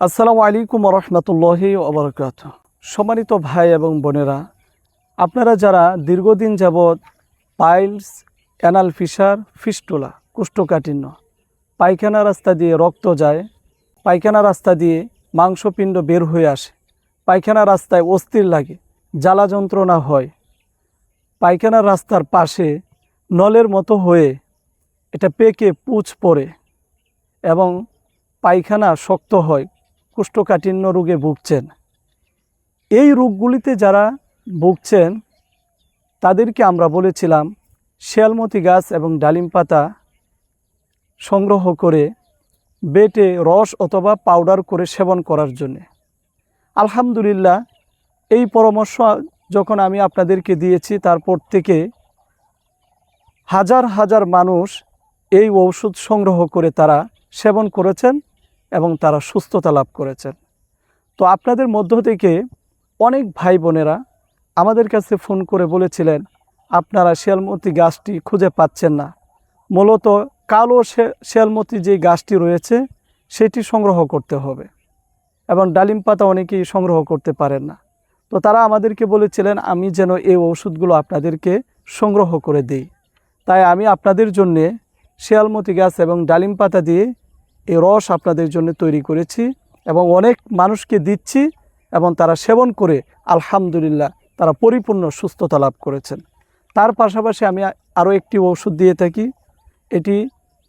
আসসালামু আলাইকুম রহমতুল্লাহি ওবরকাত। সম্মানিত ভাই এবং বোনেরা, আপনারা যারা দীর্ঘদিন যাবৎ পাইলস, অ্যানাল ফিশার, ফিস্টুলা, কুষ্ঠকাঠিন্য, পায়খানা রাস্তা দিয়ে রক্ত যায়, পায়খানা রাস্তা দিয়ে মাংসপিণ্ড বের হয়ে আসে, পায়খানা রাস্তায় অস্থির লাগে, জ্বালা যন্ত্রণা হয়, পায়খানা রাস্তার পাশে নলের মতো হয়ে এটা পেকে পুচ পড়ে এবং পায়খানা শক্ত হয় কোষ্ঠকাঠিন্য রোগে ভুগছেন। এই রোগগুলিতে যারা ভুগছেন, তাদেরকে আমরা বলেছিলাম, শিয়ালমতি গাছ এবং ডালিম পাতা সংগ্রহ করে বেটে রস অথবা পাউডার করে সেবন করার জন্যে। আলহামদুলিল্লাহ, এই পরামর্শ যখন আমি আপনাদেরকে দিয়েছি, তারপর থেকে হাজার হাজার মানুষ এই ঔষধ সংগ্রহ করে তারা সেবন করেছেন। এবং তারা সুস্থতা লাভ করেছেন। তো আপনাদের মধ্য থেকে অনেক ভাই বোনেরা আমাদের কাছে ফোন করে বলেছিলেন, আপনারা শিয়ালমতি গাছটি খুঁজে পাচ্ছেন না। মূলত কালো শিয়ালমতি যে গাছটি রয়েছে, সেটি সংগ্রহ করতে হবে এবং ডালিম পাতা অনেকেই সংগ্রহ করতে পারেন না। তো তারা আমাদেরকে বলেছিলেন, আমি যেন এই ওষুধগুলো আপনাদেরকে সংগ্রহ করে দিই। তাই আমি আপনাদের জন্যে শিয়ালমতি গাছ এবং ডালিম পাতা দিয়ে এই রস আপনাদের জন্য তৈরি করেছি এবং অনেক মানুষকে দিচ্ছি এবং তারা সেবন করে আলহামদুলিল্লাহ তারা পরিপূর্ণ সুস্থতা লাভ করেছেন। তার পাশাপাশি আমি আরও একটি ওষুধ দিয়ে থাকি। এটি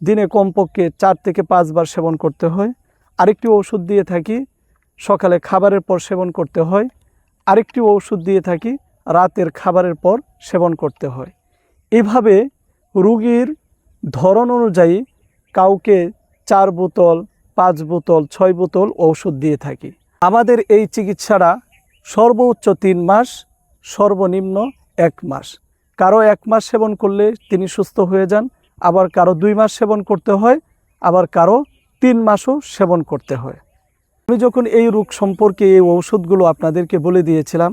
দিনে কমপক্ষে চার থেকে পাঁচবার সেবন করতে হয়। আরেকটি ওষুধ দিয়ে থাকি, সকালে খাবারের পর সেবন করতে হয়। আরেকটি ওষুধ দিয়ে থাকি, রাতের খাবারের পর সেবন করতে হয়। এভাবে রুগীর ধরন অনুযায়ী কাউকে চার বোতল, পাঁচ বোতল, ছয় বোতল ঔষধ দিয়ে থাকি। আমাদের এই চিকিৎসাটা সর্বোচ্চ তিন মাস, সর্বনিম্ন এক মাস। কারও এক মাস সেবন করলে তিনি সুস্থ হয়ে যান, আবার কারও দুই মাস সেবন করতে হয়, আবার কারও তিন মাসও সেবন করতে হয়। আমি যখন এই রোগ সম্পর্কে এই ঔষধগুলো আপনাদেরকে বলে দিয়েছিলাম,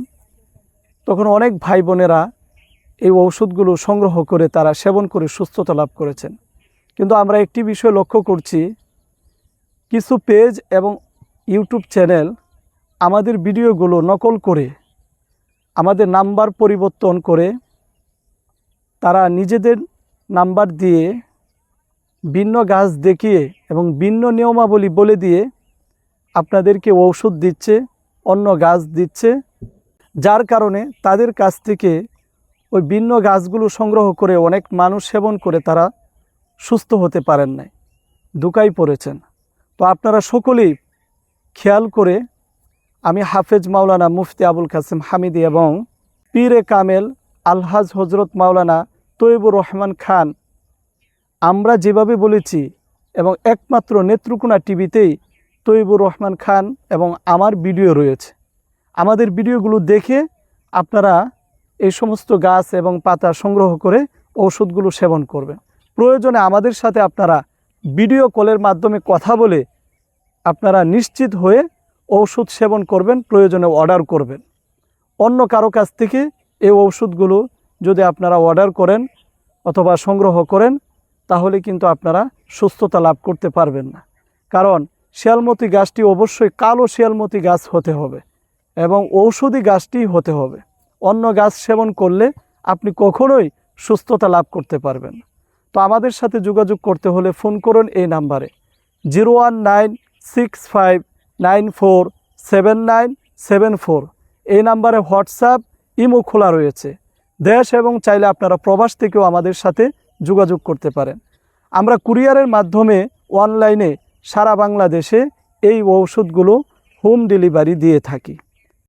তখন অনেক ভাই বোনেরা এই ঔষধগুলো সংগ্রহ করে তারা সেবন করে সুস্থতা লাভ করেছেন। কিন্তু আমরা একটি বিষয় লক্ষ্য করছি, কিছু পেজ এবং ইউটিউব চ্যানেল আমাদের ভিডিওগুলো নকল করে, আমাদের নাম্বার পরিবর্তন করে, তারা নিজেদের নাম্বার দিয়ে ভিন্ন গাছ দেখিয়ে এবং ভিন্ন নিয়মাবলী বলে দিয়ে আপনাদেরকে ঔষধ দিচ্ছে, অন্য গাছ দিচ্ছে, যার কারণে তাদের কাছ থেকে ওই ভিন্ন গাছগুলো সংগ্রহ করে অনেক মানুষ সেবন করে তারা সুস্থ হতে পারেন নাই দুকাই পড়েছেন। তো আপনারা সকলেই খেয়াল করে আমি হাফেজ মাওলানা মুফতি আবুল কাসিম হামিদি এবং পীরে কামেল আলহাজ হজরত মাওলানা তৈবুর রহমান খান, আমরা যেভাবে বলেছি এবং একমাত্র নেত্রকোনা টিভিতেই তৈবুর রহমান খান এবং আমার ভিডিও রয়েছে। আমাদের ভিডিওগুলো দেখে আপনারা এই সমস্ত গাছ এবং পাতা সংগ্রহ করে ঔষধগুলো সেবন করবেন। প্রয়োজনে আমাদের সাথে আপনারা ভিডিও কলের মাধ্যমে কথা বলে আপনারা নিশ্চিত হয়ে ঔষধ সেবন করবেন, প্রয়োজনে অর্ডার করবেন। অন্য কারও কাছ থেকে এই ঔষধগুলো যদি আপনারা অর্ডার করেন অথবা সংগ্রহ করেন, তাহলে কিন্তু আপনারা সুস্থতা লাভ করতে পারবেন না। কারণ শিয়ালমতি গাছটি অবশ্যই কালো শিয়ালমতি গাছ হতে হবে এবং ঔষধি গাছটি হতে হবে। অন্য গাছ সেবন করলে আপনি কখনোই সুস্থতা লাভ করতে পারবেন না। তো আমাদের সাথে যোগাযোগ করতে হলে ফোন করুন এই নাম্বারে। Zero one nine six five nine four seven nine seven four. এই নাম্বারে হোয়াটসঅ্যাপ, ইমো খোলা রয়েছে। দেশ এবং চাইলে আপনারা প্রবাস থেকেও আমাদের সাথে যোগাযোগ করতে পারেন। আমরা কুরিয়ারের মাধ্যমে অনলাইনে সারা বাংলাদেশে এই ঔষধগুলো হোম ডেলিভারি দিয়ে থাকি।